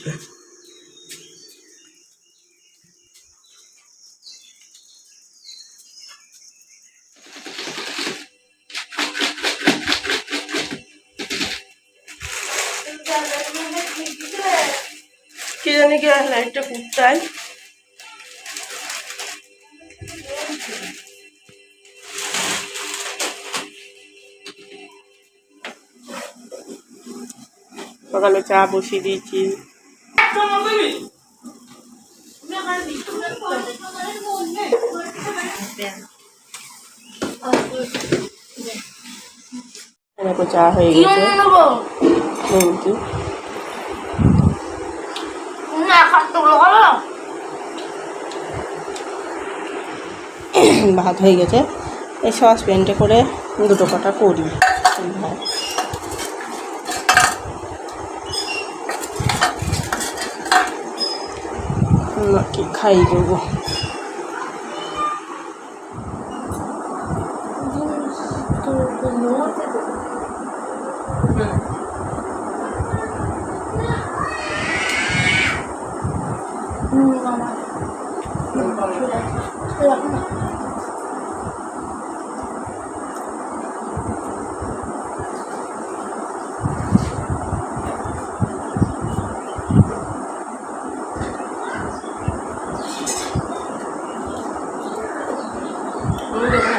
কি জানি কি লাইটটা কুটটাই সকালে চা বসিয়ে দিয়েছি। দেখো চা হয়ে গেছে। নিমকি ভাত হয়ে গেছে। এই সস সসপ্যানটা করে দুটো কটা করি। ভাত। নাকি খাই দেবো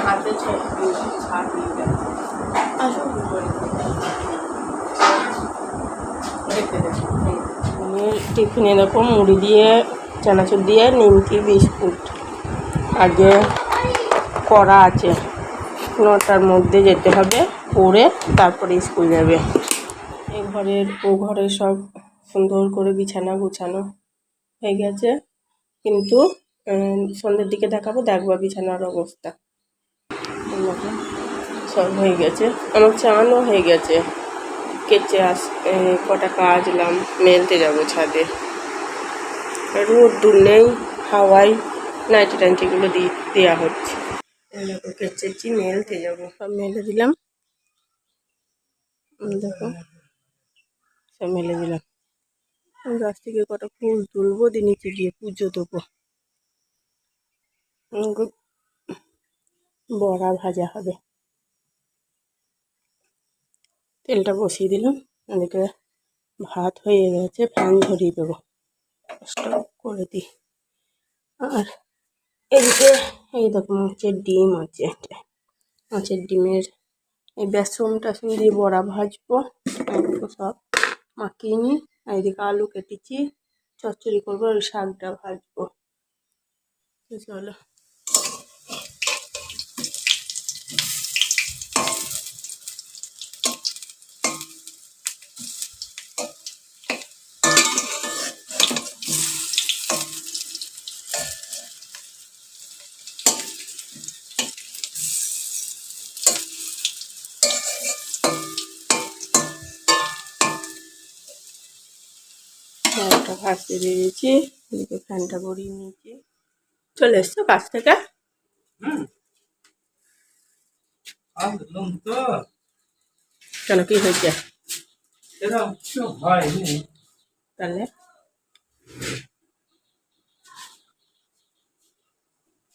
হাতে ছাড় দিয়ে দেয় আমি টিফিনে দেখো মুড়ি দিয়ে, চানাচুর দিয়ে, নিমকি, বিস্কুট। আগে করা আছে। নটার মধ্যে যেতে হবে, পড়ে তারপরে স্কুল যাবে। এ ঘরের, ও ঘরের সব সুন্দর করে বিছানা গুছানো হয়ে গেছে। কিন্তু সন্ধ্যের দিকে দেখাবো, দেখবা বিছানার অবস্থা। সব হয়ে গেছে। আমার চানও হয়ে গেছে। কেচে আস কটা কাজলাম মেলতে যাব ছাদে। রোদ দূর নেই হাওয়াই নাইটি টাইটিগুলো দিয়ে দেওয়া হচ্ছে। এই কেচেছি মেলতে যাব। সব মেলে দিলাম। দেখো সব মেলে দিলাম। গাছ থেকে কটা ফুল তুলবো দিয়ে নিচে গিয়ে পুজো দেবো। বড়া ভাজা হবে। তেলটা বসিয়ে দিলাম। ওদিকে ভাত হয়ে গেছে, ফ্যান ধরিয়ে দেবো। স্টপ করে দিই। আর এদিকে এই দেখো মাছের ডিম আছে। একটা মাছের ডিমের এই বেসন টেসন দিয়ে বড়া ভাজবো। সব মাখিয়ে নিই। আর এদিকে আলু কেটেছি, চচ্চড়ি করব আর শাকটা ভাজবো। চলো একটা ভাজতে দিয়ে দিয়েছি এদিকে ফ্যানটা গড়িয়ে নিয়েছি চলে এসছো কাছ থেকে? কেন কি হয়েছে? তাহলে?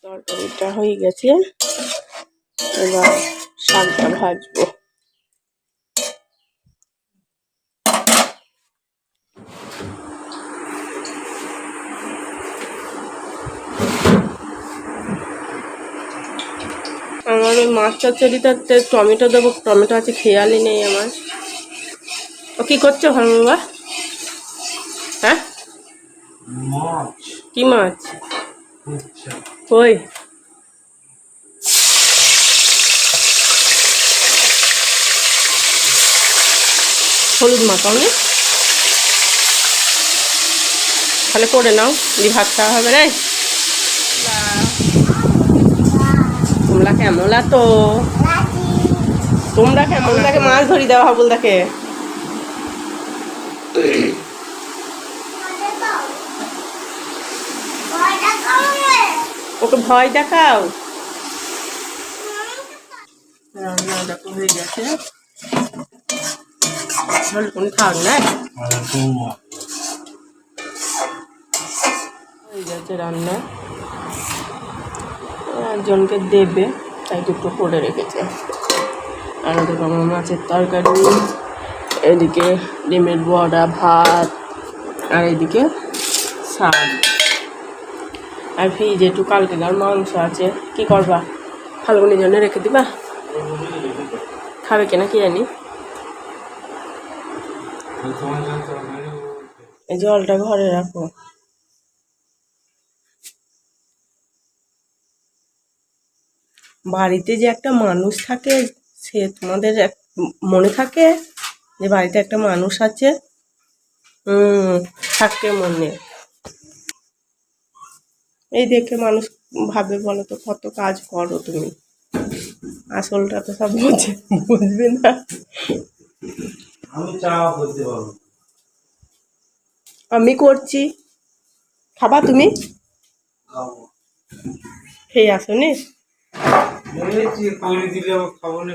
তরকারিটা হয়ে গেছে। এবার শাকটা ভাজবো। আমার ওই মাছ চচ্চড়িটাতে টমেটো দেবো টমেটো আছে খেয়ালই নেই আমার। ও কি করছ ভালো হ্যাঁ? কি মাছ? হচ্ছে কই হলুদ মাখাওনি তাহলে করে নাও দি ভাত খাওয়া হবে রে তোমরা তো তোমরা তাকে মাছ ধরি হাবুল তাকে ওকে ভয় দেখাও। রান্না দেখো, হয়ে গেছে। খাও না? তোমার হচ্ছে রান্না। একজনকে দেবে। তাই দুটো করে রেখেছে। আর ওদিকে আমার মাছের তরকারি, এদিকে ডিমের বড়া, ভাত, আর এদিকে শাক আর ফ্রিজে একটু কালকেকার মাংস আছে। কি করবা? ফাল্গুনির জন্য রেখে দিবা? খাবে কিনা কি জানি? জলটা ঘরে রাখো। বাড়িতে যে একটা মানুষ থাকে সে তোমাদের এক- মনে থাকে যে বাড়িতে একটা মানুষ আছে? হুম থাকে মনে। এই দেখে মানুষ ভাবে বলো তো কত কাজ করো তুমি? আসলটা তো সব বুঝে বুঝবে না। আমি চা করতে পারব। আমি করছি। খাবা তুমি? খেয়ে খাব না।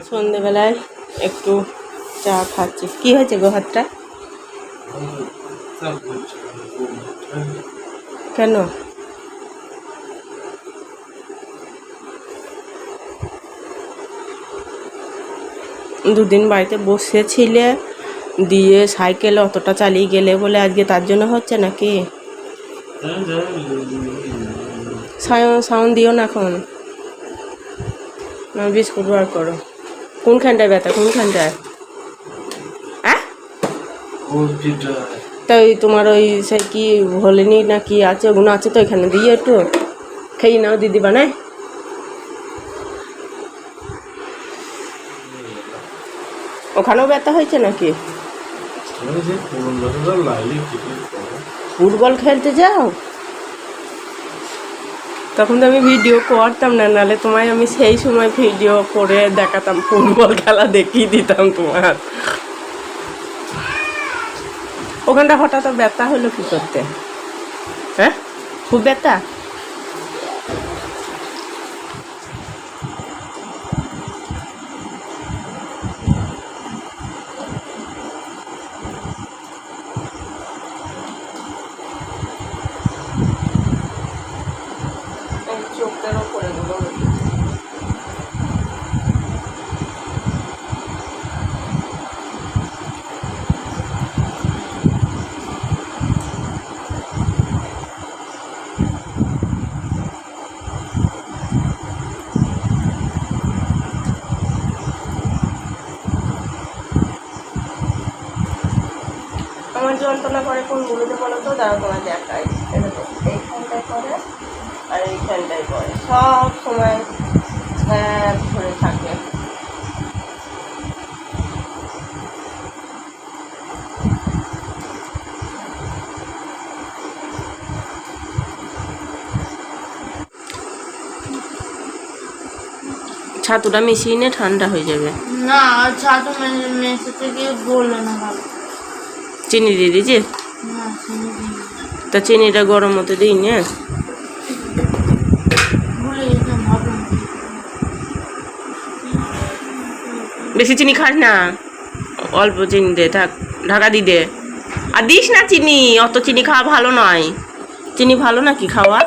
সন্ধেবেলায় একটু চা খাচ্ছি। কি হয়েছে গো হাতটা? কেন? দুদিন বাড়িতে বসেছিলে দিয়ে সাইকেল অতটা চালিয়ে গেলে বলে আজকে তার জন্য হচ্ছে নাকি? সাউন্ড দিও না এখন। বিস্কুট বার করো। কোনখানটায় ব্যথা? কোনখানটায়? হ্যাঁ তাই তোমার ওই সে কি হলেনি না কি আছে? ওগুলো আছে তো এখানে। দিয়ে একটু খেয়ে নাও দিদি বানায়। ওখানেও ব্যথা হয়েছে নাকি? ফুটবল খেলতে যাও? তখন তো আমি ভিডিও করতাম না নাহলে তোমায় আমি সেই সময় ভিডিও করে দেখাতাম, ফুটবল খেলা দেখিয়ে দিতাম তোমার। ওখানটা হঠাৎ ব্যথা হলো কি করতে? হ্যাঁ? খুব ব্যথা চোখটারও করে দেবো যন্ত্রণা করে কোনগুলোতে বলো তো দাঁড়া তোমার দেখাই এই দেখো, এইখানটায় করে আর এইখানটায় করে সব সময় ছ্যাপ ধরে থাকে। ছাতুটা মিশিয়ে নিয়ে ঠান্ডা হয়ে যাবে। না ছাতু মেসে থেকে বলল না ভালো। চিনি দিয়ে দিয়েছি। তা চিনিটা গরম মতো দিই না। বেশি চিনি খাস না অল্প চিনি দে, থাক, ঢাকা দি দে আর দিস না চিনি, অত চিনি খাওয়া ভালো নয় চিনি ভালো নাকি খাওয়া